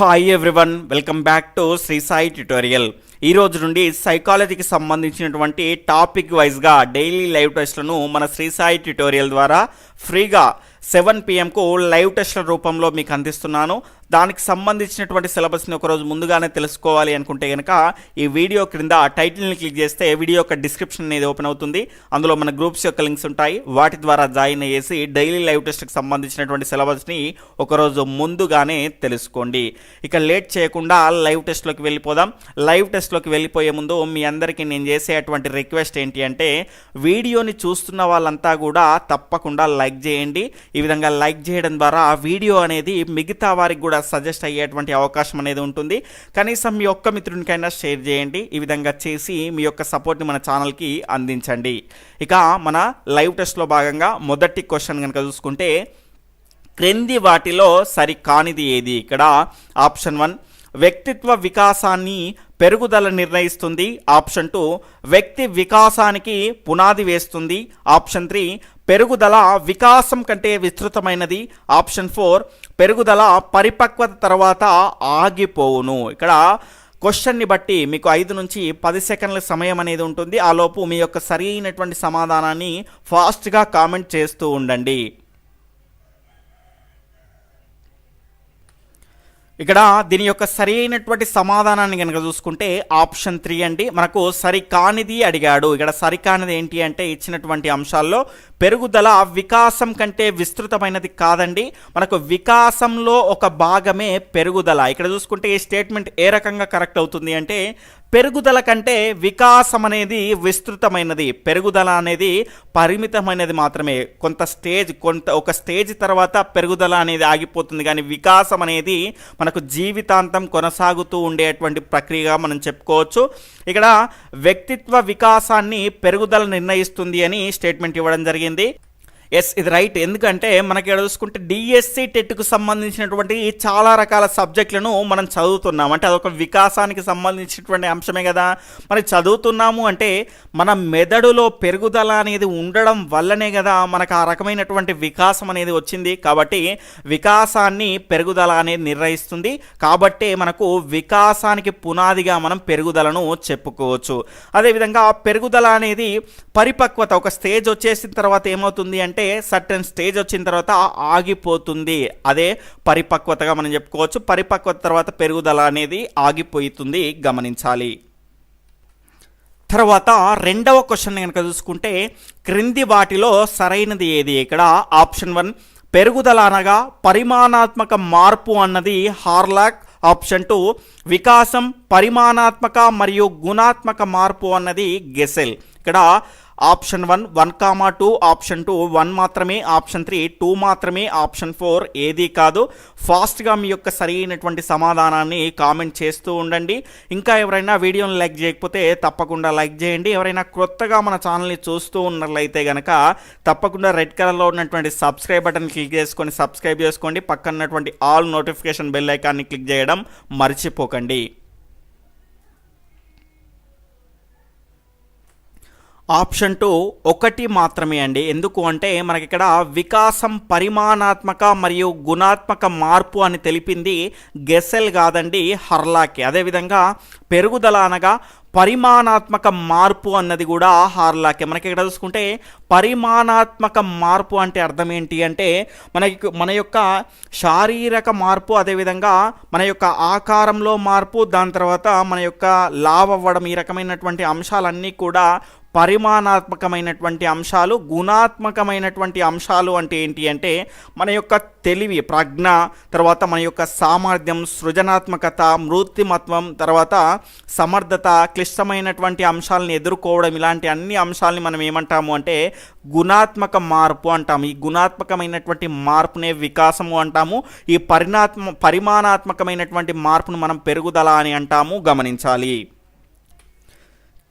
Hi everyone welcome back to Shri Sai tutorial ఈ రోజు నుండి సైకాలజీకి సంబంధించినటువంటి టాపిక్ వైజ్గా డైలీ లైవ్ టెస్ట్లను మన శ్రీ సాయి ట్యుటోరియల్ ద్వారా ఫ్రీగా సెవెన్ పిఎంకు లైవ్ టెస్ట్ల రూపంలో మీకు అందిస్తున్నాను. దానికి సంబంధించినటువంటి సిలబస్ని ఒకరోజు ముందుగానే తెలుసుకోవాలి అనుకుంటే కనుక ఈ వీడియో క్రింద టైటిల్ని క్లిక్ చేస్తే వీడియో యొక్క డిస్క్రిప్షన్ అనేది ఓపెన్ అవుతుంది. అందులో మన గ్రూప్స్ యొక్క లింక్స్ ఉంటాయి. వాటి ద్వారా జాయిన్ అయ్యేసి డైలీ లైవ్ టెస్ట్కి సంబంధించినటువంటి సిలబస్ని ఒకరోజు ముందుగానే తెలుసుకోండి. ఇక లేట్ చేయకుండా లైవ్ టెస్ట్లోకి వెళ్ళిపోదాం. లైవ్ టెస్ట్లోకి వెళ్ళిపోయే ముందు మీ అందరికీ నేను చేసేటువంటి రిక్వెస్ట్ ఏంటి అంటే వీడియోని చూస్తున్న వాళ్ళంతా కూడా తప్పకుండా లైక్ చేయండి. ఈ విధంగా లైక్ చేయడం ద్వారా ఆ వీడియో అనేది మిగతా వారికి కూడా సజెస్ట్ అయ్యేటువంటి అవకాశం అనేది ఉంటుంది. కనీసం మీ ఒక్క మిత్రునికైనా షేర్ చేయండి. ఈ విధంగా చేసి మీ యొక్క సపోర్ట్ని మన ఛానల్కి అందించండి. ఇక మన లైవ్ టెస్ట్లో భాగంగా మొదటి క్వశ్చన్ కనుక చూసుకుంటే క్రింది వాటిలో సరి కానిది ఏది? ఇక్కడ ఆప్షన్ వన్ వ్యక్తిత్వ వికాసాన్ని పెరుగుదల నిర్ణయిస్తుంది. ఆప్షన్ టూ వ్యక్తి వికాసానికి పునాది వేస్తుంది. ఆప్షన్ త్రీ పెరుగుదల వికాసం కంటే విస్తృతమైనది. ఆప్షన్ ఫోర్ పెరుగుదల పరిపక్వత తర్వాత ఆగిపోవును. ఇక్కడ క్వశ్చన్ని బట్టి మీకు ఐదు నుంచి పది సెకండ్ల సమయం అనేది ఉంటుంది. ఆ లోపు మీ యొక్క సరైనటువంటి సమాధానాన్ని ఫాస్ట్గా కామెంట్ చేస్తూ ఉండండి. ఇక్కడ దీని యొక్క సరి అయినటువంటి సమాధానాన్ని కనుక చూసుకుంటే ఆప్షన్ త్రీ అండి. మనకు సరికానిది అడిగాడు. ఇక్కడ సరికానిది ఏంటి అంటే ఇచ్చినటువంటి అంశాల్లో పెరుగుదల వికాసం కంటే విస్తృతమైనది కాదండి. మనకు వికాసంలో ఒక భాగమే పెరుగుదల. ఇక్కడ చూసుకుంటే ఈ స్టేట్మెంట్ ఏ రకంగా కరెక్ట్ అవుతుంది అంటే పెరుగుదల కంటే వికాసం అనేది విస్తృతమైనది. పెరుగుదల అనేది పరిమితమైనది మాత్రమే. కొంత స్టేజ్ కొంత ఒక స్టేజ్ తర్వాత పెరుగుదల అనేది ఆగిపోతుంది. కానీ వికాసం అనేది మనకు జీవితాంతం కొనసాగుతూ ఉండేటువంటి ప్రక్రియగా మనం చెప్పుకోవచ్చు. ఇక్కడ వ్యక్తిత్వ వికాసాన్ని పెరుగుదల నిర్ణయిస్తుంది అని స్టేట్మెంట్ ఇవ్వడం జరిగింది. ఎస్ ఇది రైట్ ఎందుకంటే మనకి ఇక్కడ చూసుకుంటే డిఎస్సి టెట్కు సంబంధించినటువంటి చాలా రకాల సబ్జెక్టులను మనం చదువుతున్నాం. అంటే అదొక వికాసానికి సంబంధించినటువంటి అంశమే కదా. మరి చదువుతున్నాము అంటే మన మెదడులో పెరుగుదల అనేది ఉండడం వల్లనే కదా మనకు ఆ రకమైనటువంటి వికాసం అనేది వచ్చింది. కాబట్టి వికాసాన్ని పెరుగుదల అనేది నిర్ణయిస్తుంది. కాబట్టి మనకు వికాసానికి పునాదిగా మనం పెరుగుదలను చెప్పుకోవచ్చు. అదేవిధంగా పెరుగుదల అనేది పరిపక్వత ఒక స్టేజ్ వచ్చేసిన తర్వాత ఏమవుతుంది అంటే సర్టన్ స్టేజ్ వచ్చిన తర్వాత ఆగిపోతుంది. అదే పరిపక్వతగా మనం చెప్పుకోవచ్చు. పరిపక్వత తర్వాత పెరుగుదల అనేది ఆగిపోతుంది. గమనించాలి. తర్వాత రెండవ క్వశ్చన్ కనుక చూసుకుంటే క్రింది వాటిలో సరైనది ఏది? ఇక్కడ ఆప్షన్ వన్ పెరుగుదల అనగా పరిమాణాత్మక మార్పు అన్నది హార్లాక్. ఆప్షన్ టూ వికాసం పరిమాణాత్మక మరియు గుణాత్మక మార్పు అన్నది గెసెల్. ఇక్కడ option one one comma two option two one మాత్రమే ఆప్షన్ త్రీ టూ మాత్రమే ఆప్షన్ ఫోర్ ఏది కాదు. ఫాస్ట్గా మీ యొక్క సరైనటువంటి సమాధానాన్ని కామెంట్ చేస్తూ ఉండండి. ఇంకా ఎవరైనా వీడియోని లైక్ చేయకపోతే తప్పకుండా లైక్ చేయండి. ఎవరైనా కొత్తగా మన ఛానల్ని చూస్తూ ఉన్నట్లయితే కనుక తప్పకుండా రెడ్ కలర్లో ఉన్నటువంటి సబ్స్క్రైబ్ బటన్ క్లిక్ చేసుకొని సబ్స్క్రైబ్ చేసుకోండి. పక్కన ఉన్నటువంటి ఆల్ నోటిఫికేషన్ బెల్ ఐకాన్ని క్లిక్ చేయడం మర్చిపోకండి. ఆప్షన్ టూ ఒకటి మాత్రమే అండి. ఎందుకు అంటే మనకి ఇక్కడ వికాసం పరిమాణాత్మక మరియు గుణాత్మక మార్పు అని తెలిపింది గెసెల్ కాదండి హర్లాకే. అదేవిధంగా పెరుగుదల అనగా పరిమాణాత్మక మార్పు అన్నది కూడా హార్లాకే. మనకి ఇక్కడ చూసుకుంటే పరిమాణాత్మక మార్పు అంటే అర్థం ఏంటి అంటే మనకి మన యొక్క శారీరక మార్పు అదేవిధంగా మన యొక్క ఆకారంలో మార్పు దాని తర్వాత మన యొక్క లావ్ అవ్వడం ఈ రకమైనటువంటి అంశాలన్నీ కూడా పరిమాణాత్మకమైనటువంటి అంశాలు గుణాత్మకమైనటువంటి అంశాలు అంటే ఏంటి అంటే మన యొక్క తెలివి ప్రజ్ఞ తర్వాత మన యొక్క సామర్థ్యం సృజనాత్మకత మృత్తిమత్వం తర్వాత సమర్థత క్లిష్టమైనటువంటి అంశాలను ఎదుర్కోవడం ఇలాంటి అన్ని అంశాలని మనం ఏమంటాము అంటే గుణాత్మక మార్పు అంటాము. ఈ గుణాత్మకమైనటువంటి మార్పునే వికాసము అంటాము. ఈ పరిణాత్మ పరిమాణాత్మకమైనటువంటి మార్పును మనం పెరుగుదల అని అంటాము. గమనించాలి.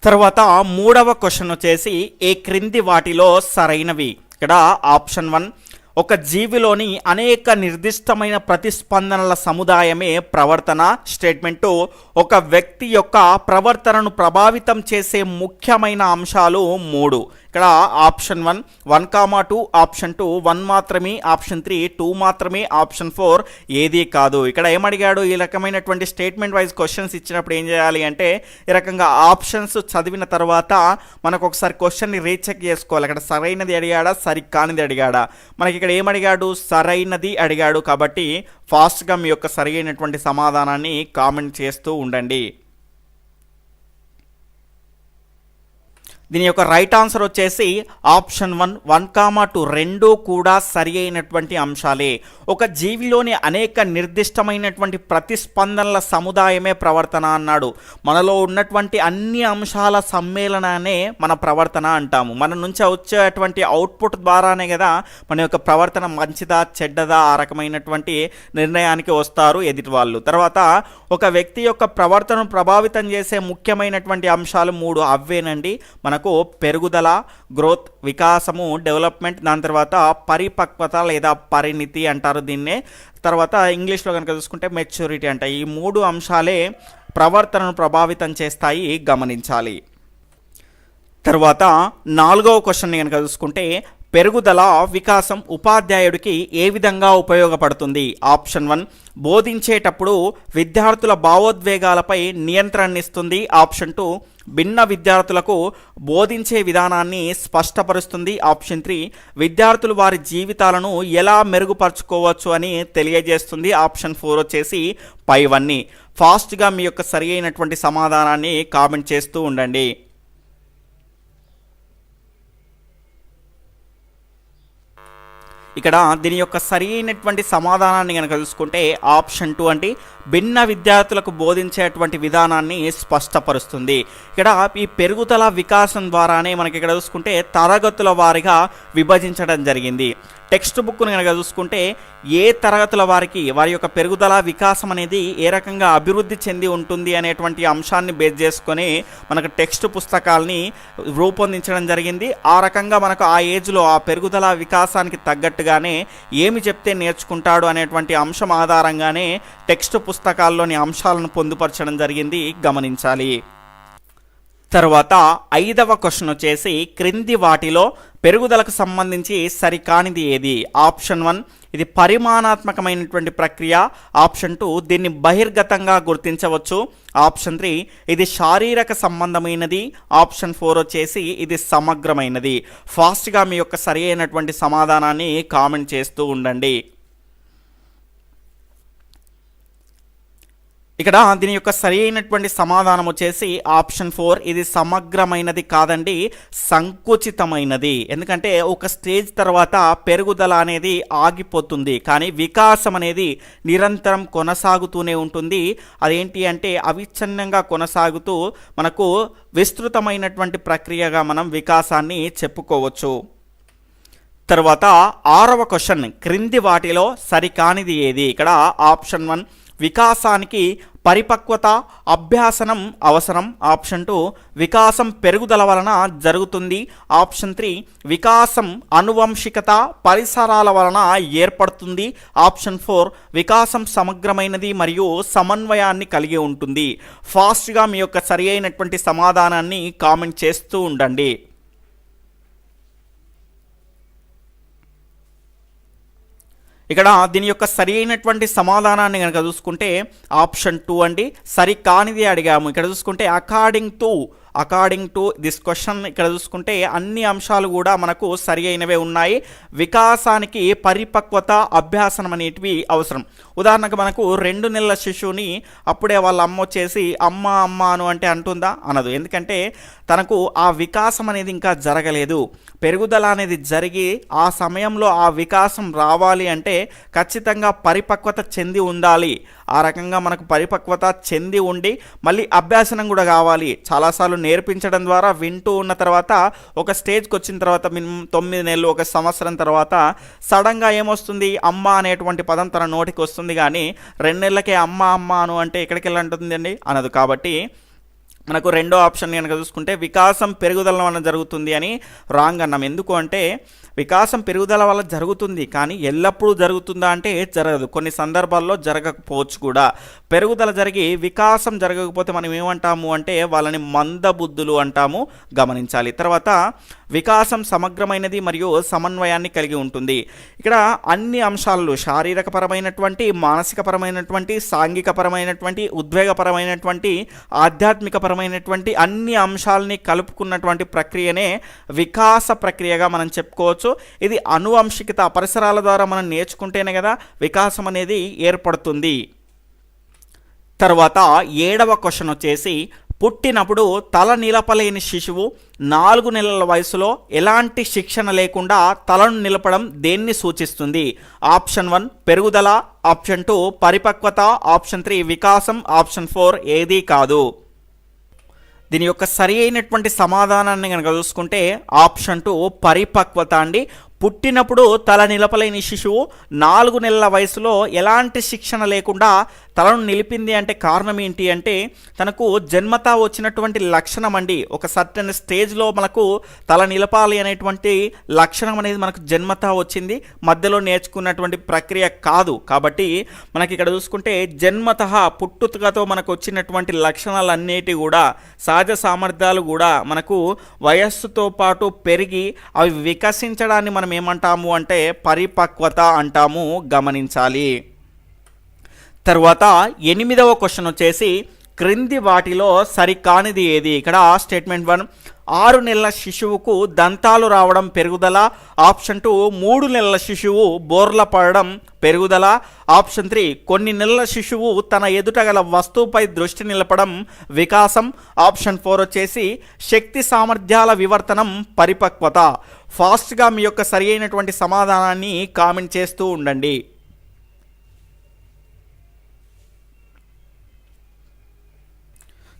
తర్వాత మూడవ క్వశ్చన్ వచ్చేసి ఏ క్రింది వాటిలో సరైనవి? ఇక్కడ ఆప్షన్ వన్ ఒక జీవిలోని అనేక నిర్దిష్టమైన ప్రతిస్పందనల సముదాయమే ప్రవర్తన. స్టేట్మెంటు ఒక వ్యక్తి యొక్క ప్రవర్తనను ప్రభావితం చేసే ముఖ్యమైన అంశాలు మూడు. ఇక్కడ option one one comma two option two one మాత్రమే ఆప్షన్ త్రీ టూ మాత్రమే ఆప్షన్ ఫోర్ ఏది కాదు. ఇక్కడ ఏమడిగాడు ఈ రకమైనటువంటి స్టేట్మెంట్ వైజ్ క్వశ్చన్స్ ఇచ్చినప్పుడు ఏం చేయాలి అంటే ఈ రకంగా ఆప్షన్స్ చదివిన తర్వాత మనకు ఒకసారి క్వశ్చన్ని రీచెక్ చేసుకోవాలి. అక్కడ సరైనది అడిగాడా? సరి కానిది అడిగాడా? మనకి ఇక్కడ ఏమడిగాడు సరైనది అడిగాడు కాబట్టి ఫాస్ట్గా మీ యొక్క సరైనటువంటి సమాధానాన్ని కామెంట్ చేస్తూ ఉండండి. దీని యొక్క రైట్ ఆన్సర్ వచ్చేసి option one one comma two రెండూ కూడా సరి అయినటువంటి అంశాలే. ఒక జీవిలోని అనేక నిర్దిష్టమైనటువంటి ప్రతిస్పందనల సముదాయమే ప్రవర్తన అన్నాడు. మనలో ఉన్నటువంటి అన్ని అంశాల సమ్మేళనాన్ని మన ప్రవర్తన అంటాము. మన నుంచి వచ్చేటువంటి అవుట్పుట్ ద్వారానే కదా మన యొక్క ప్రవర్తన మంచిదా చెడ్డదా ఆ రకమైనటువంటి నిర్ణయానికి వస్తారు ఎదుటి వాళ్ళు. తర్వాత ఒక వ్యక్తి యొక్క ప్రవర్తనను ప్రభావితం చేసే ముఖ్యమైనటువంటి అంశాలు మూడు. అవేనండి మనకు పెరుగుదల గ్రోత్ వికాసము డెవలప్మెంట్ దాని తర్వాత పరిపక్వత లేదా పరిణితి అంటారు దీన్నే. తర్వాత ఇంగ్లీష్లో కనుక చూసుకుంటే మెచ్యూరిటీ అంట. ఈ మూడు అంశాలే ప్రవర్తనను ప్రభావితం చేస్తాయి గమనించాలి. తర్వాత నాలుగవ క్వశ్చన్ కనుక చూసుకుంటే పెరుగుదల వికాసం ఉపాధ్యాయుడికి ఏ విధంగా ఉపయోగపడుతుంది? ఆప్షన్ వన్ బోధించేటప్పుడు విద్యార్థుల భావోద్వేగాలపై నియంత్రణనిస్తుంది. ఆప్షన్ టూ భిన్న విద్యార్థులకు బోధించే విధానాన్ని స్పష్టపరుస్తుంది. ఆప్షన్ త్రీ విద్యార్థులు వారి జీవితాలను ఎలా మెరుగుపరుచుకోవచ్చు అని తెలియజేస్తుంది. ఆప్షన్ ఫోర్ వచ్చేసి పైవన్నీ ఫాస్ట్గా మీ యొక్క సరి అయినటువంటి సమాధానాన్ని కామెంట్ చేస్తూ ఉండండి. ఇక్కడ దీని యొక్క సరైనటువంటి సమాధానాన్ని కనుక చూసుకుంటే ఆప్షన్ టూ అంటే భిన్న విద్యార్థులకు బోధించేటువంటి విధానాన్ని స్పష్టపరుస్తుంది. ఇక్కడ ఈ పెరుగుదల వికాసం ద్వారానే మనకి ఇక్కడ చూసుకుంటే తరగతుల వారిగా విభజించడం జరిగింది. టెక్స్ట్ బుక్ను కనుక చూసుకుంటే ఏ తరగతుల వారికి వారి యొక్క పెరుగుదల వికాసం అనేది ఏ రకంగా అభివృద్ధి చెంది ఉంటుంది అనేటువంటి అంశాన్ని బేస్ చేసుకొని మనకు టెక్స్ట్ పుస్తకాల్ని రూపొందించడం జరిగింది. ఆ రకంగా మనకు ఆ ఏజ్లో ఆ పెరుగుదల వికాసానికి తగ్గట్టుగానే ఏమి చెప్తే నేర్చుకుంటాడు అనేటువంటి అంశం ఆధారంగానే టెక్స్ట్ పుస్తకాల్లోని అంశాలను పొందుపరచడం జరిగింది. గమనించాలి. తర్వాత ఐదవ క్వశ్చన్ వచ్చేసి క్రింది వాటిలో పెరుగుదలకు సంబంధించి సరికానిది ఏది? ఆప్షన్ వన్ ఇది పరిమాణాత్మకమైనటువంటి ప్రక్రియ. ఆప్షన్ టూ దీన్ని బహిర్గతంగా గుర్తించవచ్చు. ఆప్షన్ త్రీ ఇది శారీరక సంబంధమైనది. ఆప్షన్ ఫోర్ వచ్చేసి ఇది సమగ్రమైనది. ఫాస్ట్గా మీ యొక్క సరి అయినటువంటి సమాధానాన్ని కామెంట్ చేస్తూ ఉండండి. ఇక్కడ దీని యొక్క సరి అయినటువంటి సమాధానం వచ్చేసి ఆప్షన్ ఫోర్ ఇది సమగ్రమైనది కాదండి సంకుచితమైనది. ఎందుకంటే ఒక స్టేజ్ తర్వాత పెరుగుదల అనేది ఆగిపోతుంది కానీ వికాసం అనేది నిరంతరం కొనసాగుతూనే ఉంటుంది. అదేంటి అంటే అవిచ్ఛిన్నంగా కొనసాగుతూ మనకు విస్తృతమైనటువంటి ప్రక్రియగా మనం వికాసాన్ని చెప్పుకోవచ్చు. తర్వాత ఆరవ క్వశ్చన్ క్రింది వాటిలో సరికానిది ఏది? ఇక్కడ ఆప్షన్ వన్ వికాసానికి పరిపక్వత అభ్యాసనం అవసరం. ఆప్షన్ టూ వికాసం పెరుగుదల వలన జరుగుతుంది. ఆప్షన్ త్రీ వికాసం అనువంశికత పరిసరాల వలన ఏర్పడుతుంది. ఆప్షన్ ఫోర్ వికాసం సమగ్రమైనది మరియు సమన్వయాన్ని కలిగి ఉంటుంది. ఫాస్ట్గా మీ యొక్క సరి అయినటువంటి సమాధానాన్ని కామెంట్ చేస్తూ ఉండండి. ఇక్కడ దీని యొక్క సరి అయినటువంటి సమాధానాన్ని కనుక చూసుకుంటే ఆప్షన్ టూ అండి. సరి కానిది అడిగాము. ఇక్కడ చూసుకుంటే according to according to this question ఇక్కడ చూసుకుంటే అన్ని అంశాలు కూడా మనకు సరి అయినవే ఉన్నాయి. వికాసానికి పరిపక్వత అభ్యాసనం అనేటివి అవసరం. ఉదాహరణకు మనకు రెండు నెలల శిశువుని అప్పుడే వాళ్ళ అమ్మ వచ్చేసి అమ్మ అమ్మ అను అంటే అంటుందా? అనదు. ఎందుకంటే తనకు ఆ వికాసం అనేది ఇంకా జరగలేదు. పెరుగుదల అనేది జరిగి ఆ సమయంలో ఆ వికాసం రావాలి అంటే ఖచ్చితంగా పరిపక్వత చెంది ఉండాలి. ఆ రకంగా మనకు పరిపక్వత చెంది ఉండి మళ్ళీ అభ్యాసనం కూడా కావాలి. చాలాసార్లు నేర్పించడం ద్వారా వింటూ ఉన్న తర్వాత ఒక స్టేజ్కి వచ్చిన తర్వాత మినిమం తొమ్మిది నెలలు ఒక సంవత్సరం తర్వాత సడన్గా ఏమొస్తుంది? అమ్మ అనేటువంటి పదం తన నోటికి వస్తుంది కానీ రెండు నెలలకే అమ్మ అమ్మ అను అంటే ఎక్కడికి వెళ్ళి అంటుందండి అనదు. కాబట్టి మనకు రెండో ఆప్షన్ కనుక చూసుకుంటే వికాసం పెరుగుదల వలన జరుగుతుంది అని రాంగ్ అన్నాం. ఎందుకు అంటే వికాసం పెరుగుదల వల్ల జరుగుతుంది కానీ ఎల్లప్పుడూ జరుగుతుందా అంటే జరగదు. కొన్ని సందర్భాల్లో జరగకపోవచ్చు కూడా. పెరుగుదల జరిగి వికాసం జరగకపోతే మనం ఏమంటాము అంటే వాళ్ళని మందబుద్ధులు అంటాము గమనించాలి. తర్వాత వికాసం సమగ్రమైనది మరియు సమన్వయాన్ని కలిగి ఉంటుంది. ఇక్కడ అన్ని అంశాలు శారీరకపరమైనటువంటి మానసికపరమైనటువంటి సాంఘికపరమైనటువంటి ఉద్వేగపరమైనటువంటి ఆధ్యాత్మికపరమైన సంబంధమైనటువంటి అన్ని అంశాలని కలుపుకున్నటువంటి ప్రక్రియనే వికాస ప్రక్రియగా మనం చెప్పుకోవచ్చు. ఇది అనువంశికత పరిసరాల ద్వారా మనం నేర్చుకుంటేనే కదా వికాసం అనేది ఏర్పడుతుంది. తర్వాత ఏడవ క్వశ్చన్ వచ్చేసి పుట్టినప్పుడు తల నిలపలేని శిశువు నాలుగు నెలల వయసులో ఎలాంటి శిక్షణ లేకుండా తలను నిలపడం దేన్ని సూచిస్తుంది? ఆప్షన్ వన్ పెరుగుదల. ఆప్షన్ టూ పరిపక్వత. ఆప్షన్ త్రీ వికాసం. ఆప్షన్ ఫోర్ ఏదీ కాదు. దీని యొక్క సరి అయినటువంటి సమాధానాన్ని కనుక చూసుకుంటే ఆప్షన్ టూ పరిపక్వత అండి. పుట్టినప్పుడు తల నిలపలేని శిశువు నాలుగు నెలల వయసులో ఎలాంటి శిక్షణ లేకుండా తలను నిలిపింది అంటే కారణం ఏంటి అంటే తనకు జన్మతా వచ్చినటువంటి లక్షణం అండి. ఒక సర్టన్ స్టేజ్లో మనకు తల నిలపాలి అనేటువంటి లక్షణం అనేది మనకు జన్మతా వచ్చింది. మధ్యలో నేర్చుకున్నటువంటి ప్రక్రియ కాదు. కాబట్టి మనకి ఇక్కడ చూసుకుంటే జన్మత పుట్టుకతో మనకు వచ్చినటువంటి లక్షణాలన్నిటి కూడా సహజ సామర్థ్యాలు కూడా మనకు వయస్సుతో పాటు పెరిగి అవి వికసించడాన్ని మనం ఏమంటాము అంటే పరిపక్వత అంటాము గమనించాలి. తర్వాత ఎనిమిదవ క్వశ్చన్ వచ్చేసి క్రింది వాటిలో సరికానిది ఏది? ఇక్కడ స్టేట్మెంట్ వన్ ఆరు నెలల శిశువుకు దంతాలు రావడం పెరుగుదల. ఆప్షన్ టూ మూడు నెలల శిశువు బోర్ల పడడం పెరుగుదల. ఆప్షన్ త్రీ కొన్ని నెలల శిశువు తన ఎదుట గల వస్తువుపై దృష్టి నిలపడం వికాసం. ఆప్షన్ ఫోర్ వచ్చేసి శక్తి సామర్థ్యాల వివర్తనం పరిపక్వత. ఫాస్ట్గా మీ యొక్క సరి అయినటువంటి సమాధానాన్ని కామెంట్ చేస్తూ ఉండండి.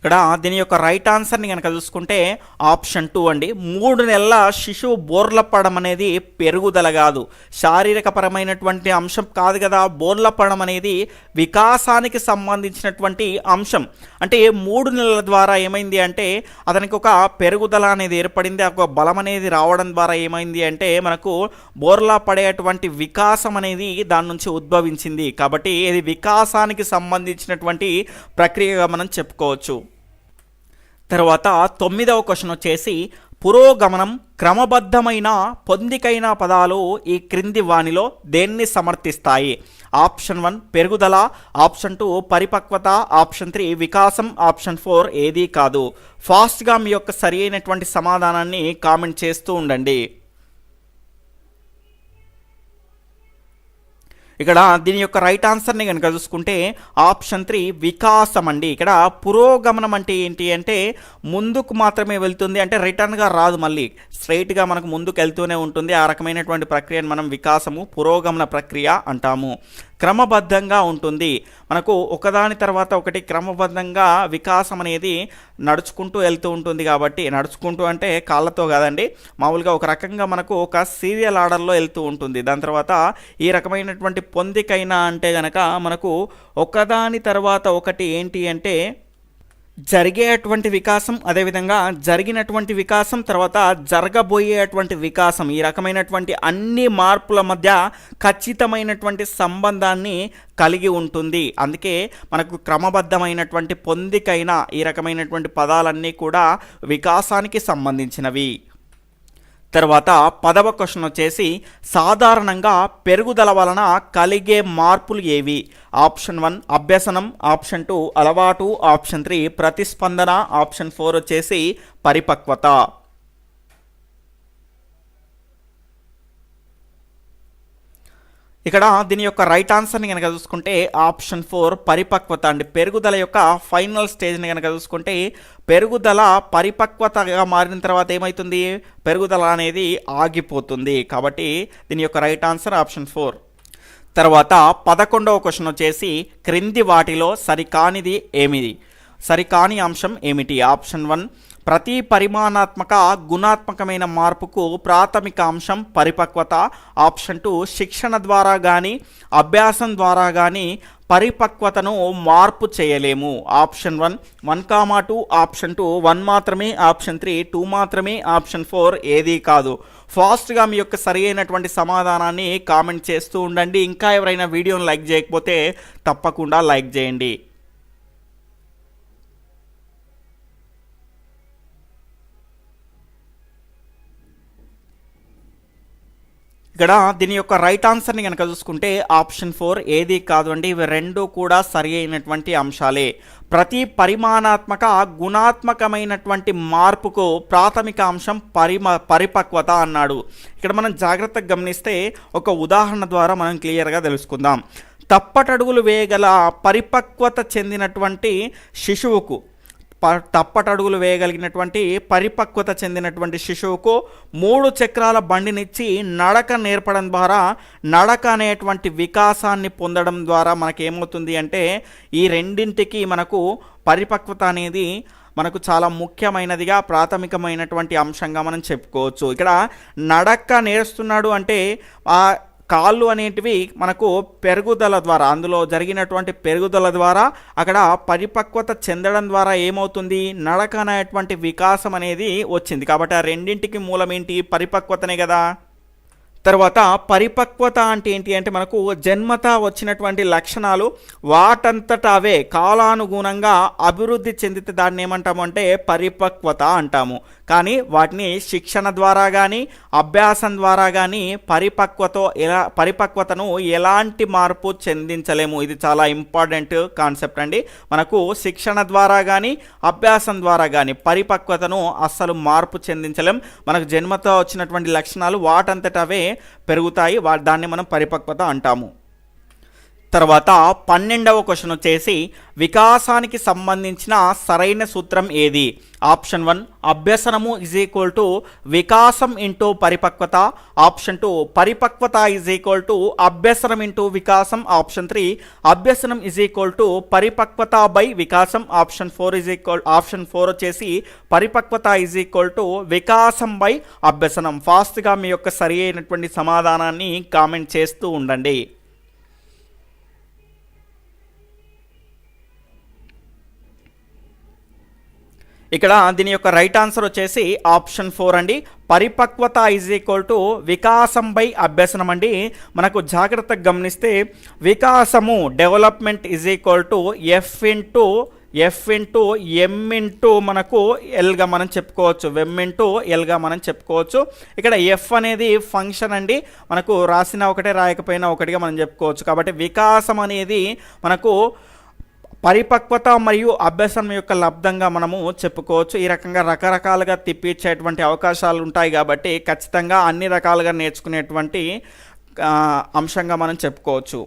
ఇక్కడ దీని యొక్క రైట్ ఆన్సర్ని కనుక చూసుకుంటే ఆప్షన్ టూ అండి. మూడు నెలల శిశువు బోర్ల పడడం అనేది పెరుగుదల కాదు. శారీరకపరమైనటువంటి అంశం కాదు కదా. బోర్ల పడడం అనేది వికాసానికి సంబంధించినటువంటి అంశం. అంటే మూడు నెలల ద్వారా ఏమైంది అంటే అతనికి ఒక పెరుగుదల అనేది ఏర్పడింది. ఒక బలం అనేది రావడం ద్వారా ఏమైంది అంటే మనకు బోర్లా పడేటువంటి వికాసం అనేది దాని నుంచి ఉద్భవించింది. కాబట్టి ఇది వికాసానికి సంబంధించినటువంటి ప్రక్రియగా మనం చెప్పుకోవచ్చు. తర్వాత తొమ్మిదవ క్వశ్చన్ వచ్చేసి పురోగమనం క్రమబద్ధమైన పొందికైన పదాలు ఈ క్రింది వానిలో దేన్ని సమర్థిస్తాయి? ఆప్షన్ వన్ పెరుగుదల. ఆప్షన్ టూ పరిపక్వత. ఆప్షన్ త్రీ వికాసం. ఆప్షన్ ఫోర్ ఏదీ కాదు. ఫాస్ట్గా మీ యొక్క సరి అయినటువంటి సమాధానాన్ని కామెంట్ చేస్తూ ఉండండి. ఇక్కడ దీని యొక్క రైట్ ఆన్సర్ని కనుక చూసుకుంటే ఆప్షన్ త్రీ వికాసం అండి. ఇక్కడ పురోగమనం అంటే ఏంటి అంటే ముందుకు మాత్రమే వెళ్తుంది అంటే రిటర్న్గా రాదు మళ్ళీ. స్ట్రైట్గా మనకు ముందుకు వెళ్తూనే ఉంటుంది. ఆ రకమైనటువంటి ప్రక్రియను మనం వికాసము పురోగమన ప్రక్రియ అంటాము. క్రమబద్ధంగా ఉంటుంది. మనకు ఒకదాని తర్వాత ఒకటి క్రమబద్ధంగా వికాసం అనేది నడుచుకుంటూ వెళ్తూ ఉంటుంది కాబట్టి నడుచుకుంటూ అంటే కాళ్ళతో కాదండి. మామూలుగా ఒక రకంగా మనకు ఒక సీరియల్ ఆర్డర్లో వెళ్తూ ఉంటుంది. దాని తర్వాత ఈ రకమైనటువంటి పొందికైనా అంటే గనక మనకు ఒకదాని తర్వాత ఒకటి ఏంటి అంటే జరిగేటువంటి వికాసం అదేవిధంగా జరిగినటువంటి వికాసం తర్వాత జరగబోయేటువంటి వికాసం ఈ రకమైనటువంటి అన్ని మార్పుల మధ్య ఖచ్చితమైనటువంటి సంబంధాన్ని కలిగి ఉంటుంది. అందుకే మనకు క్రమబద్ధమైనటువంటి పొందికైన ఈ రకమైనటువంటి పదాలన్నీ కూడా వికాసానికి సంబంధించినవి. తర్వాత పదవ క్వశ్చన్ వచ్చేసి సాధారణంగా పెరుగుదల వలన కలిగే మార్పులు ఏవి? ఆప్షన్ వన్ అభ్యసనం. ఆప్షన్ టూ అలవాటు. ఆప్షన్ త్రీ ప్రతిస్పందన. ఆప్షన్ ఫోర్ వచ్చేసి పరిపక్వత. ఇక్కడ దీని యొక్క రైట్ ఆన్సర్ని కనుక చూసుకుంటే ఆప్షన్ ఫోర్ పరిపక్వత అండి. పెరుగుదల యొక్క ఫైనల్ స్టేజ్ని కనుక చూసుకుంటే పెరుగుదల పరిపక్వతగా మారిన తర్వాత ఏమవుతుంది పెరుగుదల అనేది ఆగిపోతుంది. కాబట్టి దీని యొక్క రైట్ ఆన్సర్ ఆప్షన్ ఫోర్ తర్వాత పదకొండవ క్వశ్చన్ వచ్చేసి క్రింది వాటిలో సరికానిది ఏమిది? సరికాని అంశం ఏమిటి? ఆప్షన్ వన్ ప్రతి పరిమాణాత్మక గుణాత్మకమైన మార్పుకు ప్రాథమిక అంశం పరిపక్వత ఆప్షన్ టూ శిక్షణ ద్వారా కానీ అభ్యాసం ద్వారా కానీ పరిపక్వతను మార్పు చేయలేము. Option one one comma two option two one మాత్రమే ఆప్షన్ త్రీ టూ మాత్రమే ఆప్షన్ ఫోర్ ఏదీ కాదు. ఫాస్ట్గా మీ యొక్క సరి అయినటువంటి సమాధానాన్ని కామెంట్ చేస్తూ ఉండండి. ఇంకా ఎవరైనా వీడియోని లైక్ చేయకపోతే తప్పకుండా లైక్ చేయండి. ఇక్కడ దీని యొక్క రైట్ ఆన్సర్ని కనుక చూసుకుంటే ఆప్షన్ ఫోర్ ఏది కాదు అండి ఇవి రెండు కూడా సరి అయినటువంటి అంశాలే. ప్రతి పరిమాణాత్మక గుణాత్మకమైనటువంటి మార్పుకు ప్రాథమిక అంశం పరిమ పరిపక్వత అన్నాడు. ఇక్కడ మనం జాగ్రత్తగా గమనిస్తే ఒక ఉదాహరణ ద్వారా మనం క్లియర్గా తెలుసుకుందాం. తప్పటడుగులు వేయగల పరిపక్వత చెందినటువంటి శిశువుకు ప తప్పటడుగులు వేయగలిగినటువంటి పరిపక్వత చెందినటువంటి శిశువుకు మూడు చక్రాల బండినిచ్చి నడక నేర్పడం ద్వారా నడక అనేటువంటి వికాసాన్ని పొందడం ద్వారా మనకేమవుతుంది అంటే ఈ రెండింటికి మనకు పరిపక్వత అనేది మనకు చాలా ముఖ్యమైనదిగా ప్రాథమికమైనటువంటి అంశంగా మనం చెప్పుకోవచ్చు. ఇక్కడ నడక నేర్స్తున్నాడు అంటే ఆ కాళ్ళు అనేటివి మనకు పెరుగుదల ద్వారా అందులో జరిగినటువంటి పెరుగుదల ద్వారా అక్కడ పరిపక్వత చెందడం ద్వారా ఏమవుతుంది? నడక అనేటువంటి వికాసం అనేది వచ్చింది. కాబట్టి ఆ రెండింటికి మూలం ఏంటి? పరిపక్వతనే కదా. తర్వాత పరిపక్వత అంటే ఏంటి అంటే మనకు జన్మత వచ్చినటువంటి లక్షణాలు వాటంతట అవే కాలానుగుణంగా అభివృద్ధి చెందితే దాన్ని ఏమంటాము అంటే పరిపక్వత అంటాము. కానీ వాటిని శిక్షణ ద్వారా కానీ అభ్యాసం ద్వారా కానీ పరిపక్వత ఎలా పరిపక్వతను ఎలాంటి మార్పు చెందించలేము. ఇది చాలా ఇంపార్టెంట్ కాన్సెప్ట్ అండి. మనకు శిక్షణ ద్వారా కానీ అభ్యాసం ద్వారా కానీ పరిపక్వతను అస్సలు మార్పు చెందించలేం. మనకు జన్మతో వచ్చినటువంటి లక్షణాలు వాటంతట అవే పెరుగుతాయి. వా దాన్ని మనం పరిపక్వత అంటాము. తర్వాత పన్నెండవ క్వశ్చన్ వచ్చేసి వికాసానికి సంబంధించిన సరైన సూత్రం ఏది? ఆప్షన్ వన్ అభ్యసనము ఇజ్ ఈక్వల్ టు వికాసం ఇంటూ పరిపక్వత. ఆప్షన్ టూ పరిపక్వత ఇజ్ ఈక్వల్ టు అభ్యసనం ఇంటూ వికాసం. ఆప్షన్ త్రీ అభ్యసనం ఇజ్ ఈక్వల్ టు పరిపక్వత బై వికాసం. Option four is equal option four వచ్చేసి పరిపక్వత ఇజ్ ఈక్వల్ టు వికాసం బై అభ్యసనం. ఫాస్ట్గా మీ యొక్క సరి అయినటువంటి సమాధానాన్ని కామెంట్ చేస్తూ ఉండండి. ఇక్కడ దీని యొక్క రైట్ ఆన్సర్ వచ్చేసి ఆప్షన్ ఫోర్ అండి. పరిపక్వత ఈజ్ ఈక్వల్ టు వికాసం బై అభ్యసనం అండి. మనకు జాగ్రత్తగా గమనిస్తే వికాసము development is equal to F into F into M into మనకు ఎల్గా మనం చెప్పుకోవచ్చు. వెమ్ ఇంటూ ఎల్గా మనం చెప్పుకోవచ్చు. ఇక్కడ ఎఫ్ అనేది ఫంక్షన్ అండి. మనకు రాసిన ఒకటే రాయకపోయినా ఒకటిగా మనం చెప్పుకోవచ్చు. కాబట్టి వికాసం అనేది మనకు పరిపక్వత మరియు అభ్యాసం యొక్క లబ్ధంగా మనము చెప్పుకోవచ్చు. ఈ రకంగా రకరకాలుగా తిప్పించేటువంటి అవకాశాలు ఉంటాయి కాబట్టి ఖచ్చితంగా అన్ని రకాలుగా నేర్చుకునేటువంటి అంశంగా మనం చెప్పుకోవచ్చు.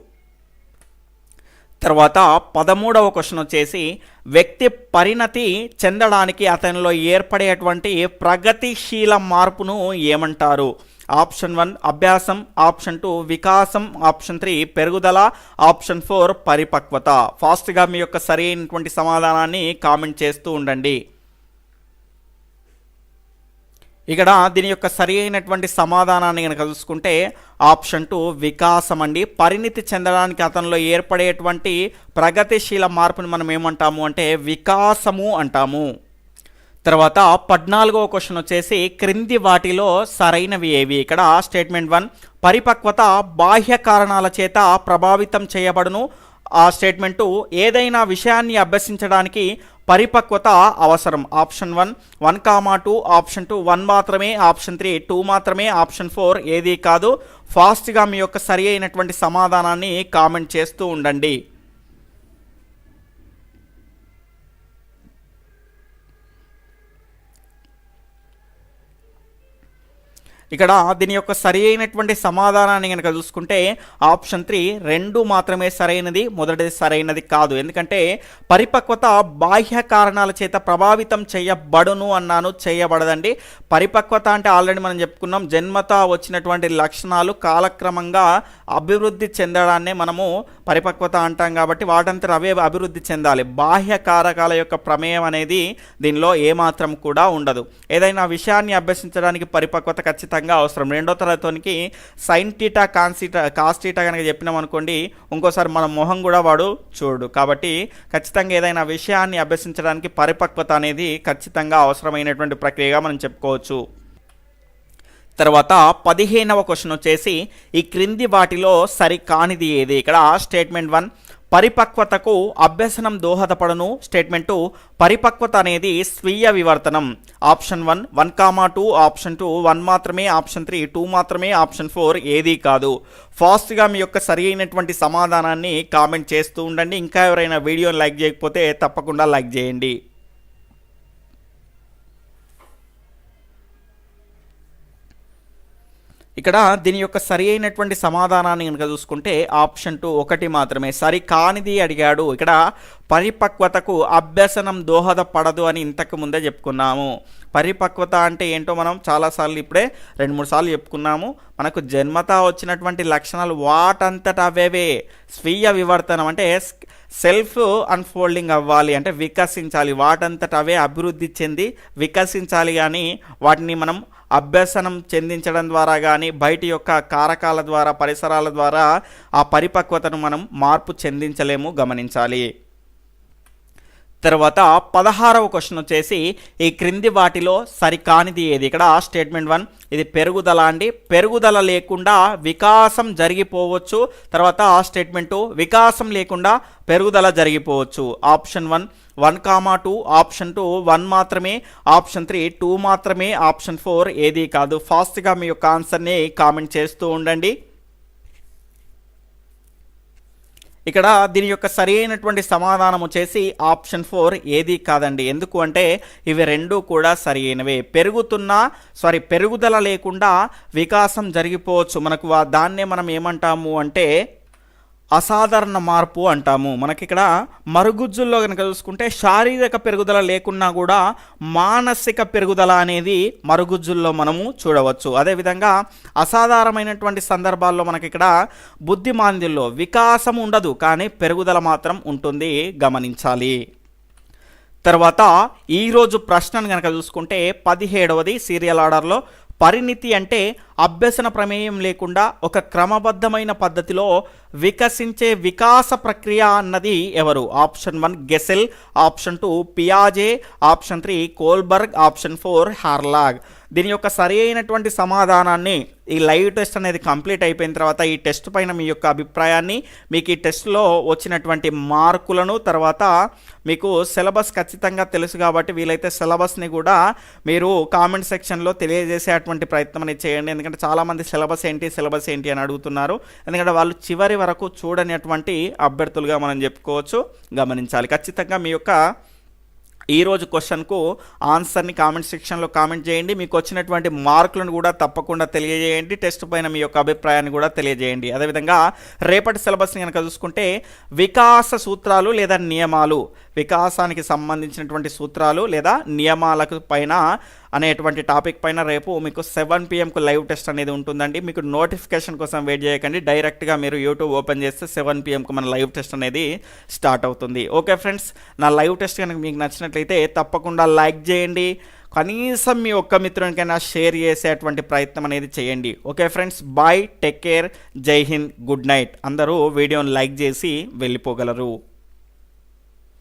తర్వాత పదమూడవ క్వశ్చన్ వచ్చేసి వ్యక్తి పరిణతి చెందడానికి అతనిలో ఏర్పడేటువంటి ప్రగతిశీల మార్పును ఏమంటారు? ఆప్షన్ వన్ అభ్యాసం ఆప్షన్ టూ వికాసం ఆప్షన్ త్రీ పెరుగుదల ఆప్షన్ ఫోర్ పరిపక్వత. ఫాస్ట్గా మీ యొక్క సరైనటువంటి సమాధానాన్ని కామెంట్ చేస్తూ ఉండండి. ఇక్కడ దీని యొక్క సరి అయినటువంటి సమాధానాన్ని కనుక చూసుకుంటే ఆప్షన్ టూ వికాసం అండి. పరిణితి చెందడానికి అతనిలో ఏర్పడేటువంటి ప్రగతిశీల మార్పుని మనం ఏమంటాము అంటే వికాసము అంటాము. తర్వాత పద్నాలుగో క్వశ్చన్ వచ్చేసి క్రింది వాటిలో సరైనవి ఏవి? ఇక్కడ స్టేట్మెంట్ వన్ పరిపక్వత బాహ్య కారణాల చేత ప్రభావితం చేయబడును. ఆ స్టేట్మెంటు ఏదైనా విషయాన్ని అభ్యసించడానికి పరిపక్వత అవసరం. Option one one comma two option two one మాత్రమే ఆప్షన్ త్రీ టూ మాత్రమే ఆప్షన్ ఫోర్ ఏది కాదు. ఫాస్ట్గా మీ యొక్క సరి అయినటువంటి సమాధానాన్ని కామెంట్ చేస్తూ ఉండండి. ఇక్కడ దీని యొక్క సరి అయినటువంటి సమాధానాన్ని కనుక చూసుకుంటే ఆప్షన్ త్రీ రెండు మాత్రమే సరైనది మొదటిది సరైనది కాదు. ఎందుకంటే పరిపక్వత బాహ్య కారణాల చేత ప్రభావితం చేయబడును అన్నాను చేయబడదండి. పరిపక్వత అంటే ఆల్రెడీ మనం చెప్పుకున్నాం జన్మత వచ్చినటువంటి లక్షణాలు కాలక్రమంగా అభివృద్ధి చెందడాన్నే మనము పరిపక్వత అంటాం కాబట్టి వాటంతా అవే అభివృద్ధి చెందాలి. బాహ్య కారకాల యొక్క ప్రమేయం అనేది దీనిలో ఏమాత్రం కూడా ఉండదు. ఏదైనా విషయాన్ని అభ్యసించడానికి పరిపక్వత ఖచ్చితంగా అవసరం. రెండో తరగతికి సైంటీటా కాన్సిటా కాస్టీటా కనుక చెప్పినాం అనుకోండి ఇంకోసారి మన మొహం కూడా వాడు చూడు. కాబట్టి ఖచ్చితంగా ఏదైనా విషయాన్ని అభ్యసించడానికి పరిపక్వత అనేది ఖచ్చితంగా అవసరమైనటువంటి ప్రక్రియగా మనం చెప్పుకోవచ్చు. తర్వాత పదిహేనవ క్వశ్చన్ వచ్చేసి ఈ క్రింది వాటిలో సరికానిది ఏది? ఇక్కడ స్టేట్మెంట్ వన్ పరిపక్వతకు అభ్యసనం దోహదపడను. స్టేట్మెంట్ టూ పరిపక్వత అనేది స్వీయ వివర్తనం. Option one one comma two option two one మాత్రమే ఆప్షన్ త్రీ టూ మాత్రమే ఆప్షన్ ఫోర్ ఏదీ కాదు. ఫాస్ట్గా మీ యొక్క సరి అయినటువంటి సమాధానాన్ని కామెంట్ చేస్తూ ఉండండి. ఇంకా ఎవరైనా వీడియోని లైక్ చేయకపోతే తప్పకుండా లైక్ చేయండి. ఇక్కడ దీని యొక్క సరి అయినటువంటి సమాధానాన్ని కనుక చూసుకుంటే ఆప్షన్ టూ ఒకటి మాత్రమే. సరి కానిది అడిగాడు. ఇక్కడ పరిపక్వతకు అభ్యసనం దోహదపడదు అని ఇంతకు ముందే చెప్పుకున్నాము. పరిపక్వత అంటే ఏంటో మనం చాలాసార్లు ఇప్పుడే రెండు మూడు సార్లు చెప్పుకున్నాము. మనకు జన్మత వచ్చినటువంటి లక్షణాలు వాటంతట అవేవే స్వీయ వివర్తనం అంటే సెల్ఫ్ అన్ఫోల్డింగ్ అవ్వాలి అంటే వికసించాలి. వాటంతట అవే అభివృద్ధి చెంది వికసించాలి కానీ వాటిని మనం అభ్యసనం చెందించడం ద్వారా కానీ బయటి యొక్క కారకాల ద్వారా పరిసరాల ద్వారా ఆ పరిపక్వతను మనం మార్పు చెందించలేము గమనించాలి. తర్వాత పదహారవ క్వశ్చన్ వచ్చేసి ఈ క్రింది వాటిలో సరికానిది ఏది? ఇక్కడ స్టేట్మెంట్ వన్ ఇది పెరుగుదల అండి. పెరుగుదల లేకుండా వికాసం జరిగిపోవచ్చు. తర్వాత స్టేట్మెంట్ టూ వికాసం లేకుండా పెరుగుదల జరిగిపోవచ్చు. Option one one comma two option two one మాత్రమే ఆప్షన్ త్రీ టూ మాత్రమే ఆప్షన్ ఫోర్ ఏది కాదు. ఫాస్ట్గా మీ యొక్క ఆన్సర్ని కామెంట్ చేస్తూ ఉండండి. ఇక్కడ దీని యొక్క సరి అయినటువంటి సమాధానం వచ్చేసి ఆప్షన్ ఫోర్ ఏది కాదండి. ఎందుకు అంటే ఇవి రెండు కూడా సరి అయినవే సారీ పెరుగుదల లేకుండా వికాసం జరిగిపోవచ్చు. మనకు దాన్నే మనం ఏమంటాము అంటే అసాధారణ మార్పు అంటాము. మనకిక్కడ మరుగుజ్జుల్లో కనుక చూసుకుంటే శారీరక పెరుగుదల లేకున్నా కూడా మానసిక పెరుగుదల అనేది మరుగుజ్జుల్లో మనము చూడవచ్చు. అదేవిధంగా అసాధారణమైనటువంటి సందర్భాల్లో మనకి ఇక్కడ వికాసం ఉండదు కానీ పెరుగుదల మాత్రం ఉంటుంది. గమనించాలి. తర్వాత ఈరోజు ప్రశ్నను కనుక చూసుకుంటే పదిహేడవది సీరియల్ ఆర్డర్లో పరిణితి అంటే అభ్యసన ప్రమేయం లేకుండా ఒక క్రమబద్ధమైన పద్ధతిలో వికసించే వికాస ప్రక్రియ అన్నది ఎవరు? Option one Gesell option two పియాజే option three Kohlberg option four Hurlock. దీని యొక్క సరి అయినటువంటి సమాధానాన్ని ఈ లైవ్ టెస్ట్ అనేది కంప్లీట్ అయిపోయిన తర్వాత ఈ టెస్ట్ పైన మీ యొక్క అభిప్రాయాన్ని మీకు ఈ టెస్ట్లో వచ్చినటువంటి మార్కులను తర్వాత మీకు సిలబస్ ఖచ్చితంగా తెలుసు కాబట్టి వీలైతే సిలబస్ని కూడా మీరు కామెంట్ సెక్షన్లో తెలియజేసేటువంటి ప్రయత్నం అనేది చేయండి. ఎందుకంటే చాలామంది సిలబస్ ఏంటి సిలబస్ ఏంటి అని అడుగుతున్నారు. ఎందుకంటే వాళ్ళు చివరి వరకు చూడనటువంటి అభ్యర్థులుగా మనం చెప్పుకోవచ్చు గమనించాలి. ఖచ్చితంగా మీ యొక్క ఈరోజు క్వశ్చన్కు ఆన్సర్ని కామెంట్ సెక్షన్లో కామెంట్ చేయండి. మీకు వచ్చినటువంటి మార్కులను కూడా తప్పకుండా తెలియజేయండి. టెస్ట్ పైన మీ యొక్క అభిప్రాయాన్ని కూడా తెలియజేయండి. అదేవిధంగా రేపటి సిలబస్ని కనుక చూసుకుంటే వికాస సూత్రాలు లేదా నియమాలు వికాసానికి సంబంధించినటువంటి సూత్రాలు లేదా నియమాలకు పైన అనేటువంటి టాపిక్ పైన రేపు మీకు సెవెన్ పిఎంకు లైవ్ టెస్ట్ అనేది ఉంటుందండి. మీకు నోటిఫికేషన్ కోసం వెయిట్ చేయకండి. డైరెక్ట్గా మీరు యూట్యూబ్ ఓపెన్ చేస్తే సెవెన్ పిఎంకు మన లైవ్ టెస్ట్ అనేది స్టార్ట్ అవుతుంది. ఓకే ఫ్రెండ్స్ నా లైవ్ టెస్ట్ కనుక మీకు నచ్చినట్లయితే తప్పకుండా లైక్ చేయండి. కనీసం మీ ఒక్క మిత్రునికైనా షేర్ చేసేటువంటి ప్రయత్నం అనేది చేయండి. Okay friends bye take care జై హింద్ గుడ్ నైట్. అందరూ వీడియోని లైక్ చేసి వెళ్ళిపోగలరు.